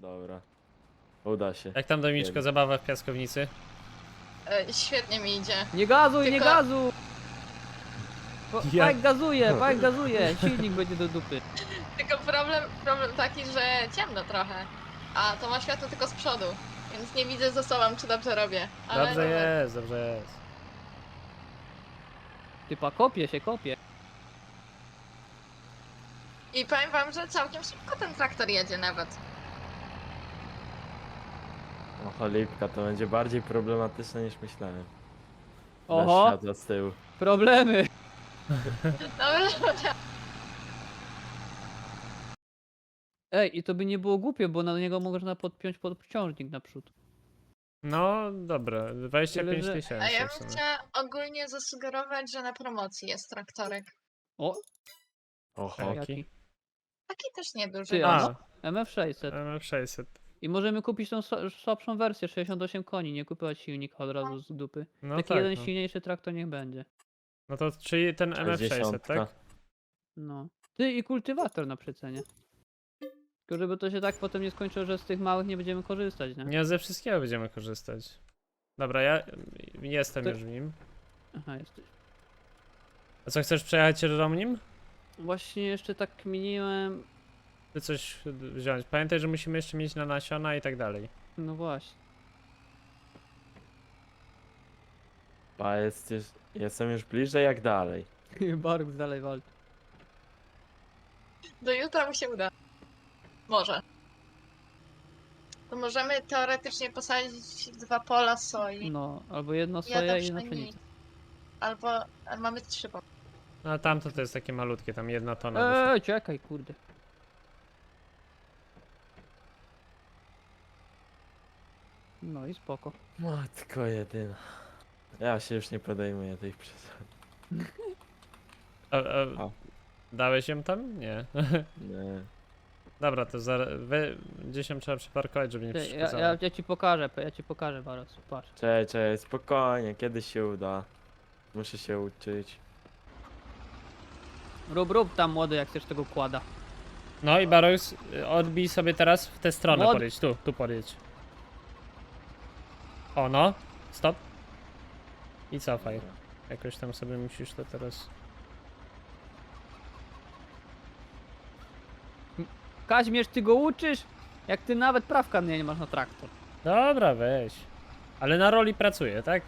Dobra. Uda się. Jak tam Dominiczko zabawa w piaskownicy? E, świetnie mi idzie. Nie gazuj, nie Tylko- gazuj! Ja- Pajk gazuje, pajk gazuje, silnik będzie do dupy. Tylko problem, problem taki, że ciemno trochę. A to ma światło tylko z przodu. Więc nie widzę za sobą, czy dobrze robię. Ale Dobrze jest, dobrze jest. Typa kopie się, kopie. I powiem wam, że całkiem szybko ten traktor jedzie nawet. O cholipka, to będzie bardziej problematyczne niż myślałem. Oho, światła z tyłu. problemy. Ej, i to by nie było głupie, bo na niego można podpiąć podciążnik naprzód. No dobra, 25 Tyle, że- tysięcy. a ja w bym sumie. chciała ogólnie zasugerować, że na promocji jest traktorek. O, Oho. Jaki? Taki też nieduży. Ty, A, a MF600. MF600. I możemy kupić tą sła- słabszą wersję, 68 koni, nie kupować silnika od razu z dupy. No Taki tak, jeden no. silniejszy traktor niech będzie. no to czyli ten MF600, 60. tak? No. Ty i kultywator na przecenie. Tylko żeby to się tak potem nie skończyło, że z tych małych nie będziemy korzystać, nie? Nie ze wszystkiego będziemy korzystać. Dobra, ja jestem To- już w nim. Aha, jesteś. A co, chcesz przejechać ciężarą nim? Właśnie jeszcze tak kminiłem. Ty coś wziąć. Pamiętaj, że musimy jeszcze mieć na nasiona i tak dalej. No właśnie. A jest już, jestem już bliżej jak dalej. Bark dalej walczy. Do jutra mu się uda. Może. To możemy teoretycznie posadzić dwa pola soi. No, albo jedno Ja soja i jedna pszenica. Albo ale mamy trzy pola. No a tamto to jest takie malutkie, tam jedna tona. Eee, czekaj, kurde. No i spoko. Matko jedyna. Ja się już nie podejmuję tych przesad. A, a, O. dałeś ją tam? Nie. Nie. Dobra, to za, we, gdzieś ją trzeba przyparkować, żeby nie Ty, Ja, ja, ja ci pokażę, ja ci pokażę Baros, patrz. Cześć, cześć, spokojnie, kiedyś się uda. Muszę się uczyć. Rób, rób tam młody, jak chcesz tego kłada. No i Barox, odbij sobie teraz w tę stronę Mod- podjedź, tu, tu podjedź. O no, stop. I cofaj. Jakoś tam sobie musisz to teraz... Kaźmierz, ty go uczysz? Jak ty nawet prawka nie, nie masz na traktor. Dobra, weź. Ale na roli pracuje, tak?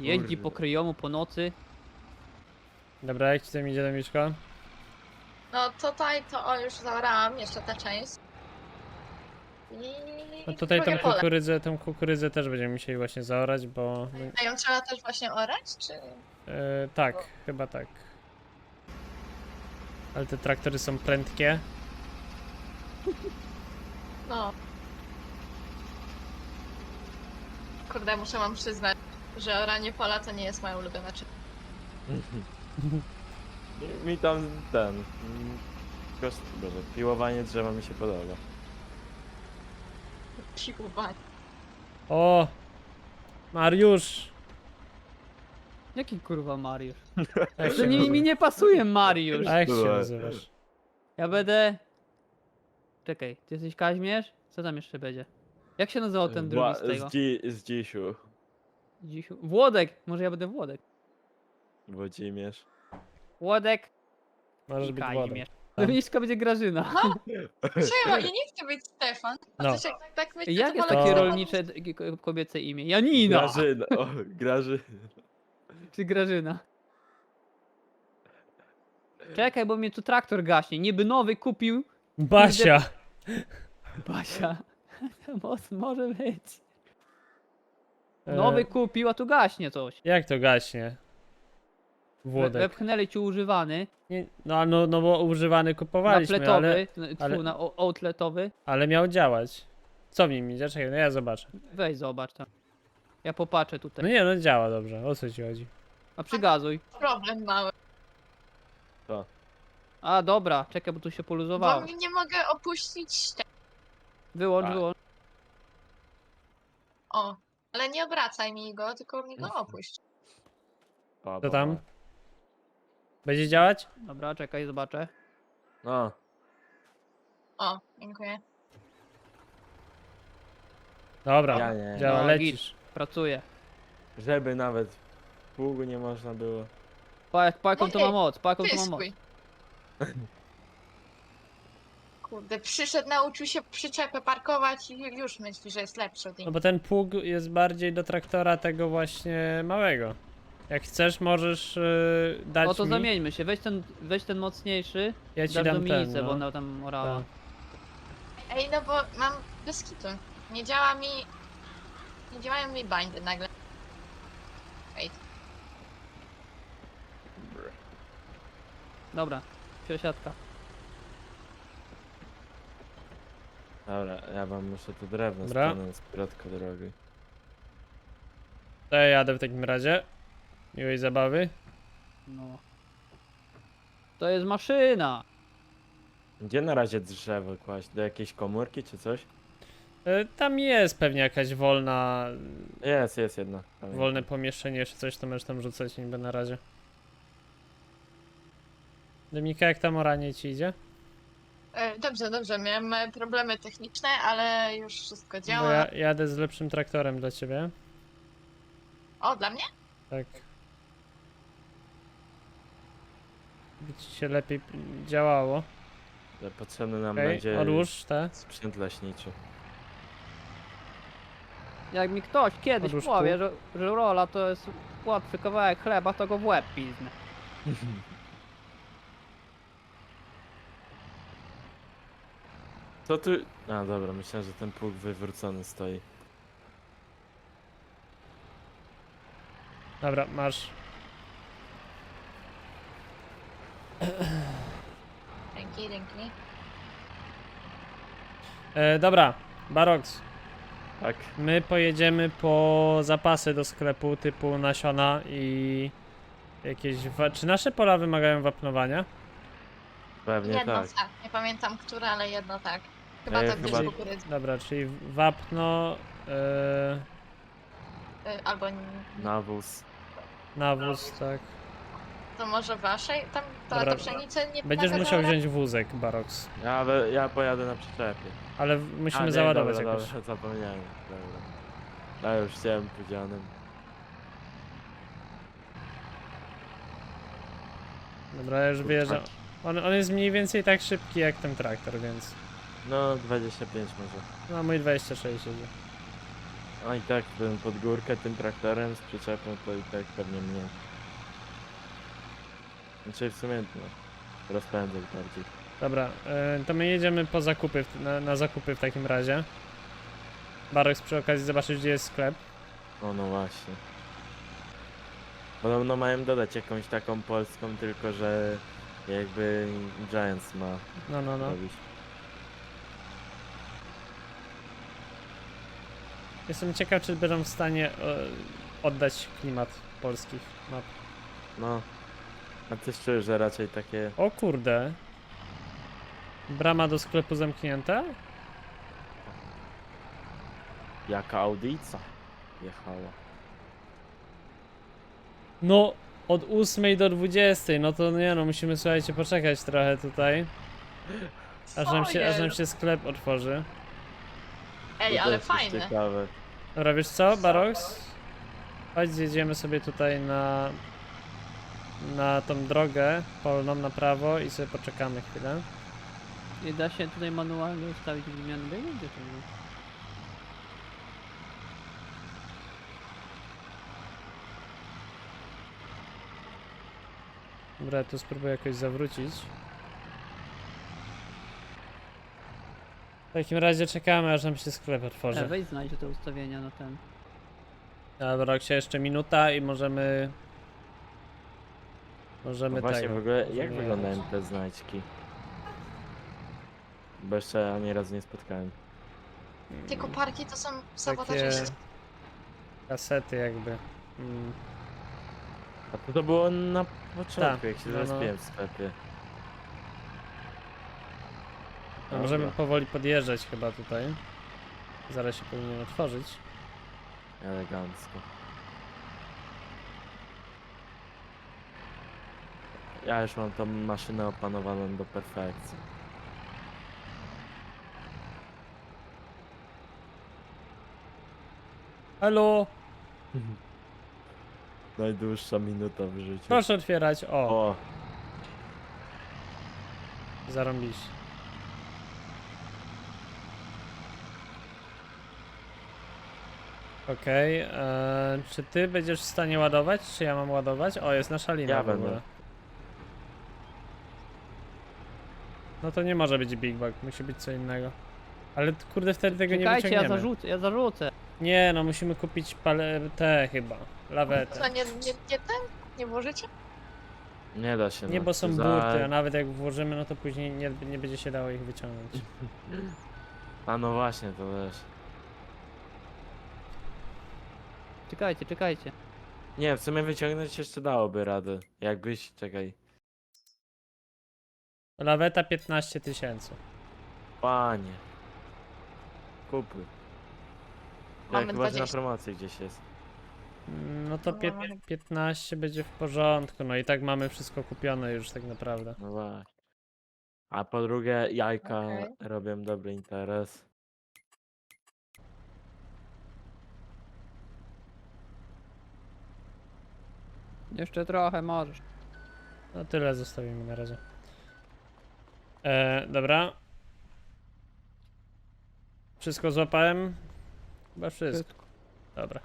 Jeździ po kryjomu po nocy. Dobra, jak ci tam idzie Domiczko? No tutaj to o już zaorałam jeszcze tę część. I No tutaj tą drugie pole. kukurydzę, tą kukurydzę też będziemy musieli właśnie zaorać, bo... no, A ją trzeba też właśnie orać, czy... E, tak, chyba tak. Ale te traktory są prędkie. No. Kurde, muszę wam przyznać, że oranie pola to nie jest moja ulubiona czynność. Mi tam ten. mm, Koszt, boże, piłowanie drzewa mi się podoba. Siłowanie. O! Mariusz! Jaki kurwa Mariusz? Jak To się, nie, mi nie pasuje Mariusz. a jak się nazywasz? Ja będę... Czekaj, ty jesteś Kaźmierz? Co tam jeszcze będzie? Jak się nazywał ten drugi z tego? Z, dzi, z dzisiu. Dziś... Włodek! Może ja będę Włodek. Włodzimierz. Włodek Możesz i być. Kaźmierz. Dominiczka będzie Grażyna. Czemu? Ja nie chcę być Stefan. A No. no. się tak myślę, Jak to jest wolę takie To- rolnicze k- kobiece imię? Janina! Grażyna. O, Graży. Czy Grażyna? Czekaj, bo mnie tu traktor gaśnie. Niby nowy kupił Basia! Basia. Moc może być. E, Nowy kupił, a tu gaśnie coś. Jak to gaśnie? Włodek. wepchnęli ci używany, Nie, no, no, no bo używany kupowaliśmy, napletowy, ale, ale- na o- outletowy. ale miał działać. Co w nim idzie? Czekaj, no ja zobaczę. Weź zobacz tam. Ja popatrzę No tutaj. nie, no działa dobrze. O co ci chodzi? A przygazuj. problem mały. To. A dobra, czekaj, bo tu się Bo poluzowało. nie mogę opuścić ścian. Wyłącz, A. wyłącz. O. Ale nie obracaj mi go, tylko mi go opuść. Pa, Co pa, tam? pa. Będzie działać? Dobra, czekaj, zobaczę. No. O, dziękuję. Dobra, Ja nie. działa, No, lecisz. Pracuję. Żeby nawet w pługu nie można było. Pa, jak- pa jaką to ma Ej, moc, pa jaką to ma moc. Pyskuj. Kurde, przyszedł, nauczył się przyczepę parkować i już myśli, że jest lepszy od No innych. bo ten pług jest bardziej do traktora tego właśnie małego. Jak chcesz, możesz yy, dać No to mi. zamieńmy się, weź ten, weź ten mocniejszy, Ja ci dasz dam Dominice, ten, bo no. ona tam orała. Tak. Ej, no bo mam bez kitu. Nie działa mi... Nie działają mi bindy nagle. Wait. Dobra, przesiadka. Dobra, ja wam muszę to drewno Dobra. stanąć z środka drogi. To ja jadę w takim razie. Miłej zabawy. No. To jest maszyna! Gdzie na razie drzewo kłaść? Do jakiejś komórki czy coś? E, Tam jest pewnie jakaś wolna, Jest, jest jedna. Pamiętam. wolne pomieszczenie czy coś, to możesz tam rzucać niby na razie. Dominika, jak tam oranie ci idzie? E, Dobrze, dobrze. Miałem e, problemy techniczne, ale już wszystko Bo działa. ja jadę z lepszym traktorem dla ciebie. O, dla mnie? Tak. By ci się lepiej działało. Ale Potrzebny nam Okej, będzie odłóż te. sprzęt leśniczy. Jak mi ktoś kiedyś Odłóż powie, tu. że, że rola to jest łatwy kawałek chleba, to go w łeb piznę. Co ty... A dobra, myślałem, że ten pług wywrócony stoi. Dobra, masz. Dzięki, dzięki. E, dobra, Barox. Tak. My pojedziemy po zapasy do sklepu typu nasiona i jakieś. Wa- Czy nasze pola wymagają wapnowania? Pewnie jedno tak. tak. Nie pamiętam, które, ale jedno tak. Chyba Ej, to chyba- chyba... kukurydzy. Dobra, czyli wapno, e, Y, Albo n- Nawóz. nawóz, tak. To może waszej? Tam ta, Dobra, ta pszenica nie Będziesz musiał wziąć wózek, Barox. Ja, we- ja pojadę na przyczepie. Ale w- musimy A, nie, załadować dobra, jakoś. Dobra, zapomniałem. Dobra. Ja już chciałem powiedzianym. Dobra, ja już wyjeżdżam. On, on jest mniej więcej tak szybki jak ten traktor, więc. No, 25 może. No, mój 26 jedzie. A i tak bym pod górkę tym traktorem z przyczepą to i tak pewnie mnie. Znaczy w sumie no, rozpędzać bardziej. Dobra, e, to my jedziemy po zakupy, w- na, na zakupy w takim razie. Barox przy okazji zobaczyć gdzie jest sklep. O no właśnie. Podobno mają dodać jakąś taką polską, tylko że jakby Giants ma No, no, no. robić. Jestem ciekaw, czy będą w stanie e, oddać klimat polskich map. No. A ty czuję, że raczej takie O kurde. Brama do sklepu zamknięta? jaka audica jechała. No, od 8 do 20, no to nie no, musimy słuchajcie poczekać trochę tutaj. Aż nam się, aż nam się sklep otworzy. Ej, To ale też jest fajne. Ciekawe. Dobra, wiesz co, Barox? Chodź, zjedziemy sobie tutaj na na tą drogę polną na prawo i sobie poczekamy chwilę. I da się tutaj manualnie ustawić wymianę biegu? Gdzie to jest? Dobra, tu spróbuję jakoś zawrócić. W takim razie czekamy, aż nam się sklep E, otworzy. weź znajdź te ustawienia na ten. Dobra, Roxie, jeszcze minuta i możemy... Możemy No właśnie tego. w ogóle możemy jak jechać. wyglądają te znajdźki? Bo jeszcze ani razu nie spotkałem. Te koparki to są sabotażyści. kasety jakby. Mm. A to, to było na początku, Tak, jak się no, no. zarejestrowałem w sklepie. No, możemy Dobra, powoli podjeżdżać chyba tutaj. Zaraz się powinien otworzyć. Elegancko. Ja już mam tą maszynę opanowaną do perfekcji. Halo, Najdłuższa minuta w życiu. proszę otwierać. O, O, zarąbiście. Okej, e, czy ty będziesz w stanie ładować, czy ja mam ładować? O, jest nasza linia Ja w będę. No to nie może być Big Bag, musi być co innego. Ale kurde, wtedy tego nie Czekajcie, ja wyciągniemy. zarzucę, ja zarzucę. Nie, no musimy kupić pale... te chyba, lawetę. Co, nie, nie, nie ten? Nie włożycie? nie da się. Nie, no. bo są Za- burty, a nawet jak włożymy, no to później nie, nie będzie się dało ich wyciągnąć. A no właśnie, to też. Czekajcie, czekajcie. Nie, w sumie wyciągnąć jeszcze dałoby radę. Jakbyś, czekaj. Laweta 15 tysięcy. Panie. Kupuj. Mamy Jak chyba, że na 20. promocji gdzieś jest. No to pie- 15 będzie w porządku, no i tak mamy wszystko kupione już tak naprawdę. No właśnie. A po drugie, jajka Okej. robią dobry interes. Jeszcze trochę możesz. No tyle zostawimy na razie. E, dobra. Wszystko złapałem? Chyba wszystko. Dobra.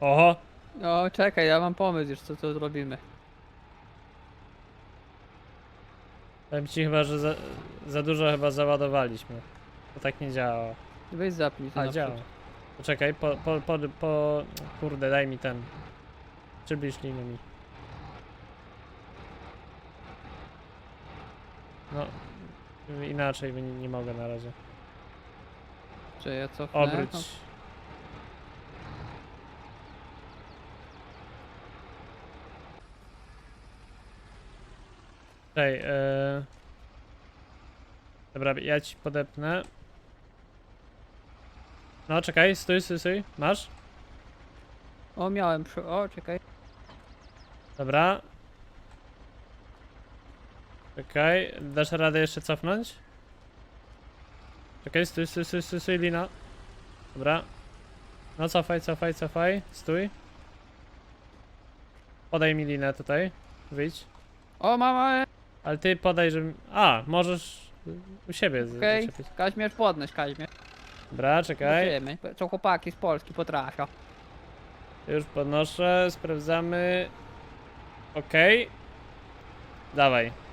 Oho! No czekaj, ja mam pomysł już co tu zrobimy. Powiem ci chyba, że za, za dużo chyba załadowaliśmy. To tak nie działa. Weź zapnij to A, na działa. przód. Poczekaj, po, po, po, po... Kurde, daj mi ten. Przybliż linię mi. No, inaczej nie, nie mogę na razie. Czy ja cofnę? Obróć. No, Ej, e... Dobra, ja ci podepnę. No, czekaj, stój, stój, stój. Masz? O, miałem przy... O, czekaj. Dobra. Czekaj, dasz radę jeszcze cofnąć? Czekaj, stój, stój, stój, stój, stój, lina. Dobra. No cofaj, cofaj, cofaj, stój. Podaj mi linę tutaj, wyjdź. O, mama! Ale ty podaj, że... A, możesz u siebie Okej, zaczepić. Kaźmierz podnieś, Kaźmierz. Dobra, czekaj. Zobaczymy, co chłopaki z Polski potrafią. Już podnoszę, sprawdzamy. Okej. Dawaj.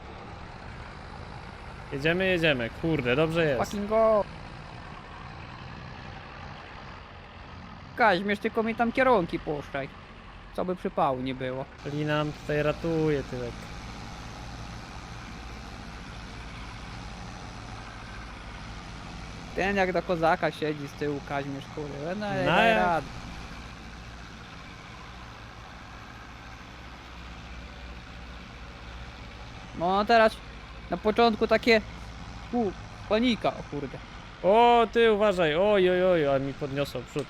Jedziemy, jedziemy. Kurde, dobrze jest. Fucking go! Kaźmierz, tylko mi tam kierunki puszczaj. Co by przypału nie było. Lina nam tutaj ratuje tyłek. Ten jak do kozaka siedzi z tyłu Kaźmierz, kurde. No, No, daje ja- rady. No teraz na początku takie u, panika, o kurde. O, ty uważaj. Oj, oj, oj, ale mi podniosło przód.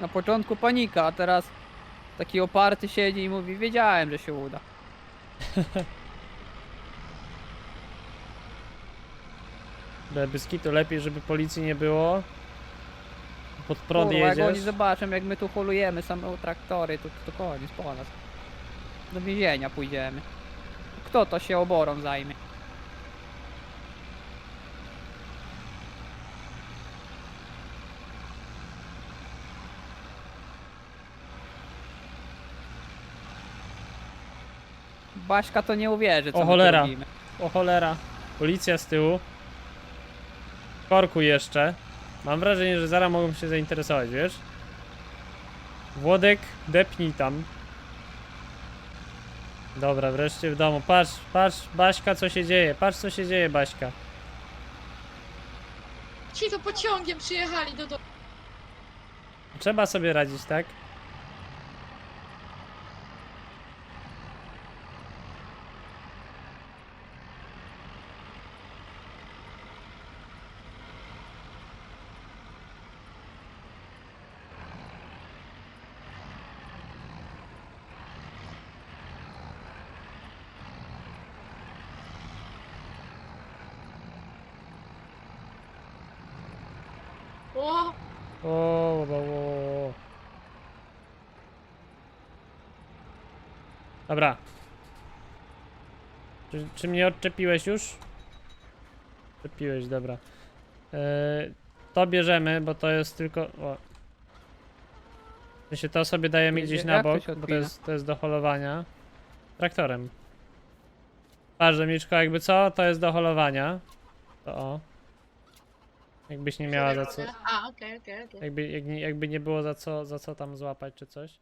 Na początku panika, a teraz taki oparty siedzi i mówi, wiedziałem, że się uda. Bebyski to lepiej, żeby policji nie było. Pod prąd Kurwa, jak oni jedziesz. zobaczą, jak my tu holujemy same traktory, to, to koniec po nas. Do więzienia pójdziemy. Kto to się oborą zajmie? Baśka to nie uwierzy, co O my tu cholera. robimy. O cholera. Policja z tyłu. Korku jeszcze. Mam wrażenie, że zaraz mogą się zainteresować, wiesz? Włodek, depnij tam. Dobra, wreszcie w domu. Patrz, patrz, Baśka, co się dzieje. Patrz, co się dzieje, Baśka. Ci to pociągiem przyjechali do domu. Trzeba sobie radzić, tak? O, o, o, o. Dobra. Czy, czy mnie odczepiłeś już? Odczepiłeś, dobra. E, to bierzemy, bo to jest tylko... O. W sensie to sobie dajemy gdzieś na bok, bo to jest, to jest do holowania. Traktorem. Patrz, Miczko, jakby co, to jest do holowania. To o. Jakbyś nie miała za co... A, okej, okej, okej. Jakby, jak nie, jakby nie było za co, za co tam złapać czy coś.